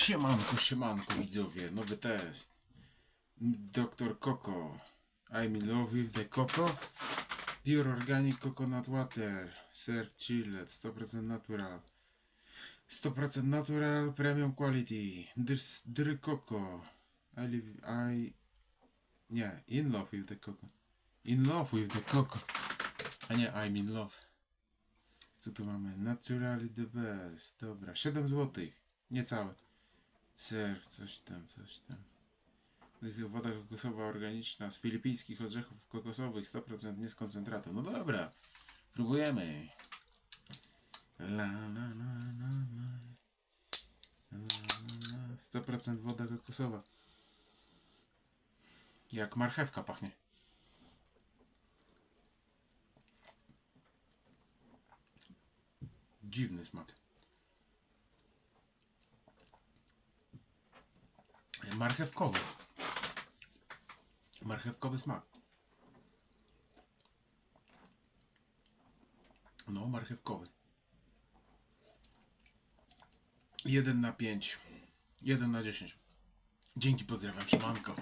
Siemanko, siemanko widzowie, nowy test. Dr Coco. I'm in love with the Coco. Pure organic coconut water. Serve chilled, 100% natural. 100% natural, premium quality. Dr, Dr Coco. I live, I... Nie, in love with the Coco. In love with the Coco. A nie, I'm in love. Co tu mamy? Naturally the best. Dobra, 7 złotych. Niecałe. Ser, coś tam, coś tam. Woda kokosowa organiczna z filipińskich orzechów kokosowych 100% nie z koncentratu. No dobra, próbujemy. La, la. La, la, la. 100% woda kokosowa. Jak marchewka pachnie. Dziwny smak. Marchewkowy. Marchewkowy smak. No, marchewkowy. 1 na 5. 1 na 10. Dzięki, pozdrawiam, siemanko.